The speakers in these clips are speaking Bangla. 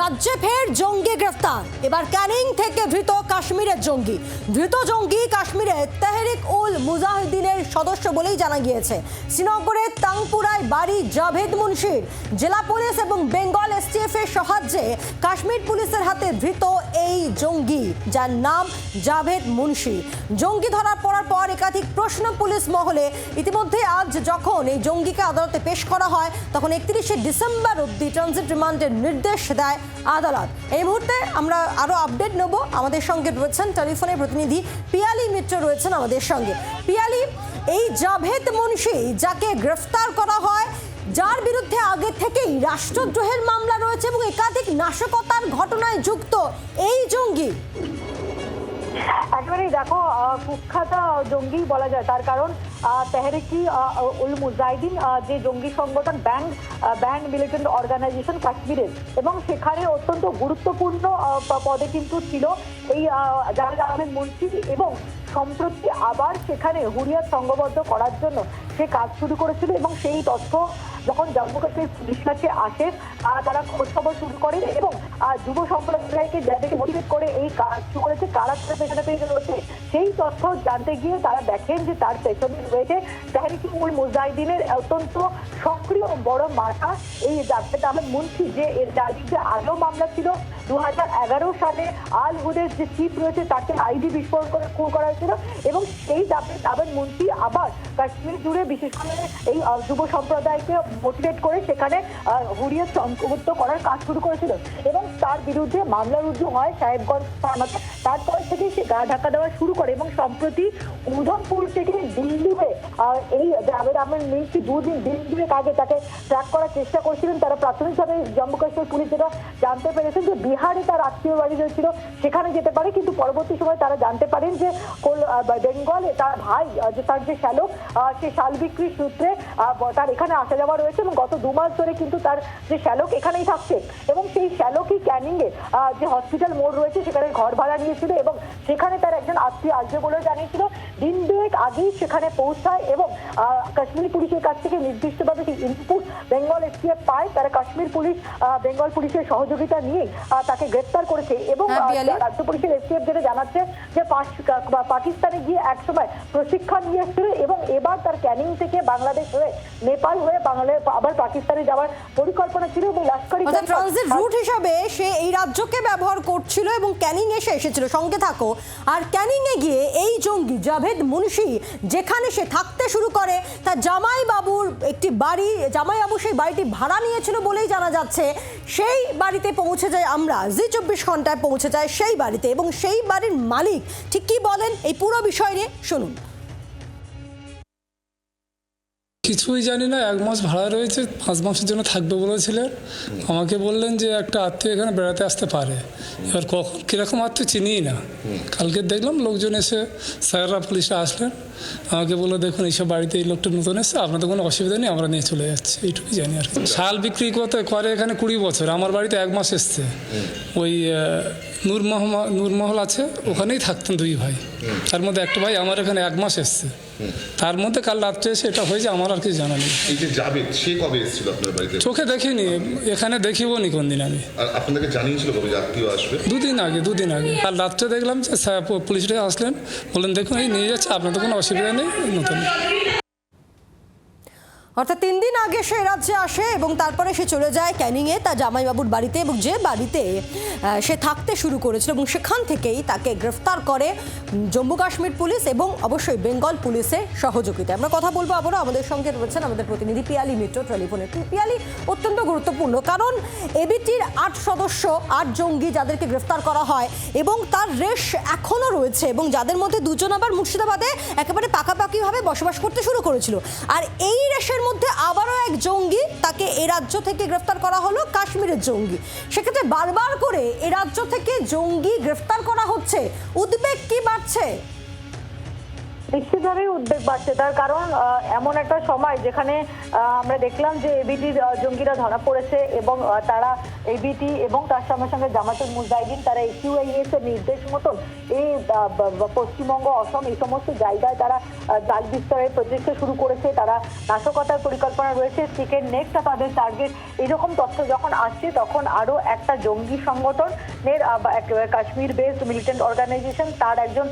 রাজ্যে ফের জঙ্গি গ্রেফতার। এবার ক্যানিং থেকে ধৃত কাশ্মীরের জঙ্গি। ধৃত জঙ্গি কাশ্মীরে তেহরিক উল মুজাহিদিনের সদস্য বলেই জানা গিয়েছে। শ্রীনগরের তাংপুরায় বাড়ি জাভেদ মুন্সির। জেলা পুলিশ এবং বেঙ্গল এসটিএফ এর সাহায্যে কাশ্মীর পুলিশের হাতে ধৃত এই জঙ্গি, যার নাম জাভেদ মুন্সি। জঙ্গি ধরা পড়ার পর একাধিক প্রশ্ন পুলিশ মহলে। ইতিমধ্যে আজ যখন এই জঙ্গিকে আদালতে পেশ করা হয়, তখন একত্রিশে ডিসেম্বর অব্দি ট্রানজিট রিমান্ডের নির্দেশ দেয় আদালত। এই মুহূর্তে আমরা আরও আপডেট নেব। আমাদের সঙ্গে রয়েছেন টেলিফোনে প্রতিনিধি পিয়ালি মিত্র রয়েছেন আমাদের সঙ্গে। পিয়ালি, এই জাভেদ মুন্সি যাকে গ্রেফতার করা হয়, যার বিরুদ্ধে আগে থেকেই রাষ্ট্রদ্রোহের মামলা রয়েছে এবং একাধিক নাশকতার ঘটনায় যুক্ত এই জঙ্গি। একেবারেই দেখো কুখ্যাত জঙ্গি বলা যায়। তার কারণ তেহরিকি উল মুজাহিদিন যে জঙ্গি সংগঠন ব্যান্ড ব্যান্ড মিলিটেন্ট অর্গানাইজেশন কাশ্মীরের। এবং সেখানে অত্যন্ত গুরুত্বপূর্ণ পদে কিন্তু ছিল এই জাহাজ আহমেদ মুন্সি এবং সম্প্রতি আবার সেখানে হুরিয়াত সংঘবদ্ধ করার জন্য সে কাজ শুরু করেছিল এবং সেই তথ্য যখন জম্মু কাশ্মীর পুলিশ কাছে আসে, তারা খোঁজ খবর শুরু করে এবং যুব সম্প্রদায়কে যাদেরকে মোটিভেট করে এই কাজ শুরু করেছে, কারা তারা পেছনে পেছনে রয়েছে, সেই তথ্য জানতে গিয়ে তারা দেখেন যে তার পেছনে রয়েছে তাহরিকি উল মুজাহিদিনের অত্যন্ত সক্রিয় বড় মাথা। এই জাভেদ আহমেদ মুন্সি যে এর যার বিরুদ্ধে আগেও মামলা ছিল দু হাজার এগারো সালে আল হুদের যে চিফ রয়েছে, তাকে আইডি বিস্ফোরণ করে খুন করা হয়েছিল এবং সেই জাভেদ আহমেদ মুন্সি আবার কাশ্মীর জুড়ে বিশেষ করে এই যুব সম্প্রদায়কে মোটিভেট করে সেখানে হুরিয়ত সংযুক্ত করার কাজ শুরু করেছিল। এবং তার বিরুদ্ধে মামলা রুজু হয়, সাহেবগঞ্জ থানাতে। তারপর থেকে সে গা ঢাকা দেওয়া শুরু করে এবং সম্প্রতি উধমপুর থেকে দিল্লি হয়ে এই জাভেদ আহমেদ মিন্সি দুদিন দিন দুয়েক আগে তাকে ট্র্যাক করার চেষ্টা করছিলেন। তারা প্রাথমিকভাবে জম্মু কাশ্মীর পুলিশ যেটা জানতে পেরেছেন যে বিহারে তার আত্মীয় বাড়ি রয়েছিল, সেখানে যেতে পারে। কিন্তু পরবর্তী সময় তারা জানতে পারেন যে কোল- আহ, বেঙ্গল তার ভাই তার যে শ্যালক সে শাল বিক্রির সূত্রে তার এখানে আসা যাওয়া রয়েছে এবং গত দু মাস ধরে কিন্তু তার যে শ্যালক এখানেই থাকছে। এবং সেই শ্যালকই ক্যানিংয়ে এ যে হসপিটাল মোড় রয়েছে সেখানে ঘর ভাড়া নিয়েছিল এবং সেখানে তার একজন আত্মীয় আসবে বলেও জানিয়েছিল। দিন আগেই সেখানে পৌঁছায় এবং কাশ্মীর পুলিশের কাছ থেকে নির্দিষ্টভাবে সেই ইনপুট বেঙ্গল এসটিএফ পায়। তারা কাশ্মীর পুলিশ বেঙ্গল পুলিশের সহযোগিতা নিয়ে তাকে গ্রেপ্তার করেছে এবং হ্যাঁ। রাজ্য পুলিশের এসটিএফ যেটা জানাচ্ছে যে পাকিস্তানে গিয়ে একসময় প্রশিক্ষণ নিয়ে এসেছিল এবং এবার তার ক্যানিং থেকে বাংলাদেশ হয়ে নেপাল হয়ে বাংলাদেশ আবার পাকিস্তানে যাওয়ার পরিকল্পনা ছিল এবং লস্করি ট্রানজিট রুট হিসাবে সে এই রাজ্যকে ব্যবহার করছিল এবং ক্যানিং এসে এসেছিল। সঙ্গে থাকো। আর ক্যানিং এ গিয়ে এই জঙ্গি জাভেদ মুন্সি যেখানে সে থাকতে শুরু করে তার জামাই বাবুর একটি বাড়ি জামাই বাবু সেই বাড়িটি ভাড়া নিয়েছিল বলেই জানা যাচ্ছে। সেই বাড়িতে পৌঁছে যায় আমরা, জি চব্বিশ ঘন্টায় পৌঁছে যায় সেই বাড়িতে এবং সেই বাড়ির মালিক, ঠিক কী বলেন? এই পুরো বিষয় নিয়ে শুনুন। কিছুই জানি না, এক মাস ভাড়া রয়েছে, পাঁচ মাসের জন্য থাকবে বলেছিলেন আমাকে বললেন যে একটা আত্মীয় এখানে বেড়াতে আসতে পারে। এবার কখন, কীরকম আত্মীয় চিনিই না। কালকে দেখলাম লোকজন এসে স্যাররা, পুলিশরা আসলেন। আমাকে বলল, দেখুন, এইসব বাড়িতে এই লোকটা নতুন এসে আপনাদের কোনো অসুবিধা নেই, আমরা নিয়ে চলে যাচ্ছি। এইটুকুই জানি আর শাল বিক্রি করতে করে এখানে কুড়ি বছর, আমার বাড়িতে এক মাস এসছে। ওই নূরমহল নূরমহল আছে, ওখানেই থাকতেন দুই ভাই। তার মধ্যে একটা ভাই আমার এখানে এক মাস এসছে। তার মধ্যে কাল রাত্রে এসে এটা হয়েছে আমার আর কিছু জানা নেই। এই যে জাবেদ সে কবে এসেছিল আপনার বাড়িতে? চোখে দেখিনি এখানে দেখিব নি কোনদিন আমি। আর আপনাদেরকে জানিয়েছিল কবে যে আত্মীয় আসবে? দুদিন আগে দুদিন আগে। কাল রাত্রে দেখলাম যে পুলিশটা আসলেন। বললেন দেখুন এই নিয়ে যাচ্ছে আপনাদের কোনো অসুবিধা নেই নতুন। অর্থাৎ তিন দিন আগে সে রাজ্যে আসে এবং তারপরে সে চলে যায় ক্যানিংয়ে তার জামাইবাবুর বাড়িতে এবং যে বাড়িতে সে থাকতে শুরু করেছিল এবং সেখান থেকেই তাকে গ্রেফতার করে জম্মু কাশ্মীর পুলিশ এবং অবশ্যই বেঙ্গল পুলিশের সহযোগিতায়। আমরা কথা বলব আবারও, আমাদের সঙ্গে রয়েছেন আমাদের প্রতিনিধি পিয়ালি মিত্র টেলিফোনে। পিয়ালি, অত্যন্ত গুরুত্বপূর্ণ, কারণ এবিটির আট সদস্য, আট জঙ্গি যাদেরকে গ্রেফতার করা হয় এবং তার রেশ এখনও রয়েছে এবং যাদের মধ্যে দুজন আবার মুর্শিদাবাদে একেবারে পাকাপাকিভাবে বসবাস করতে শুরু করেছিল। আর এই রেশের মধ্যে আবারও এক জঙ্গি তাকে এ রাজ্য থেকে গ্রেফতার করা হলো, কাশ্মীরের জঙ্গি। সেক্ষেত্রে বারবার করে এ রাজ্য থেকে জঙ্গি গ্রেফতার করা হচ্ছে। উদ্বেগ কি বাড়ছে? নিশ্চিতভাবেই উদ্বেগ বাড়ছে। তার কারণ এমন একটা সময় যেখানে আমরা দেখলাম যে এবিটির জঙ্গিরা ধরা পড়েছে এবং তারা এবিটি এবং তার সঙ্গে সঙ্গে জামাতুল মুজাহিদিন, তারা একিউআইএস এর নির্দেশ মতন এই পশ্চিমবঙ্গ, অসম এই সমস্ত জায়গায় তারা জাল বিস্তারের প্রচেষ্টা শুরু করেছে। তারা নাশকতার পরিকল্পনা রয়েছে। চিকেন নেকটা তাদের টার্গেট এরকম তথ্য যখন আসছে, তখন আরও একটা জঙ্গি সংগঠনের কাশ্মীর বেসড মিলিটেন্ট অর্গানাইজেশন তার একজন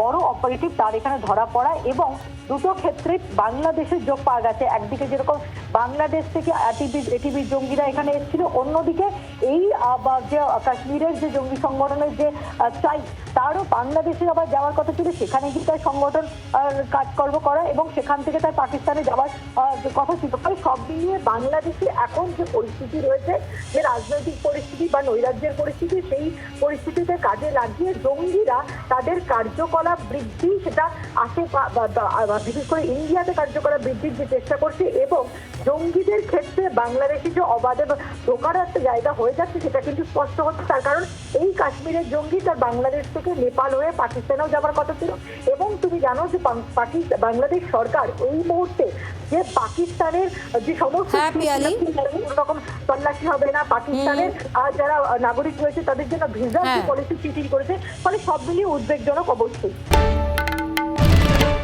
বড় অপারেটিভ তার এখানে ধরা পড়া এবং দুটো ক্ষেত্রে বাংলাদেশের যোগ পাওয়া গেছে। একদিকে যেরকম বাংলাদেশ থেকে এটিবি জঙ্গিরা এখানে এসেছিল, অন্যদিকে এই যে কাশ্মীরের যে জঙ্গি সংগঠনের যে চাই, তারও বাংলাদেশে আবার যাওয়ার কথা ছিল। সেখানে গিয়ে তার সংগঠন কাজকর্ম করা এবং সেখান থেকে তার পাকিস্তানে যাওয়ার কথা ছিল। ফলে সব মিলিয়ে বাংলাদেশে এখন যে পরিস্থিতি রয়েছে, যে রাজনৈতিক পরিস্থিতি বা নৈরাজ্যের পরিস্থিতি, সেই পরিস্থিতিতে কাজে লাগিয়ে জঙ্গিরা তাদের কার্যকলাপ বৃদ্ধি, সেটা বা- বিশেষ করে ইন্ডিয়াতে কার্যকলাপ বৃদ্ধির যে চেষ্টা করছে এবং জঙ্গিদের ক্ষেত্রে বাংলাদেশে যে অবাধে ঢোকার একটা জায়গা হয়ে যাচ্ছে সেটা কিন্তু স্পষ্ট হচ্ছে। তার কারণ এই কাশ্মীরের জঙ্গি তার বাংলাদেশ থেকে নেপাল হয়ে পাকিস্তানেও যাবার কথা ছিল। এবং তুমি জানো যে পাং- পাকি- বাংলাদেশ সরকার এই মুহূর্তে যে পাকিস্তানের যে সমস্ত হ্যাঁ, রকম তল্লাশি হবে না। পাকিস্তানের আর যারা নাগরিক রয়েছে তাদের জন্য ভিসা। পলিসি চিঠি করেছে ফলে সব মিলিয়ে উদ্বেগজনক অবশ্যই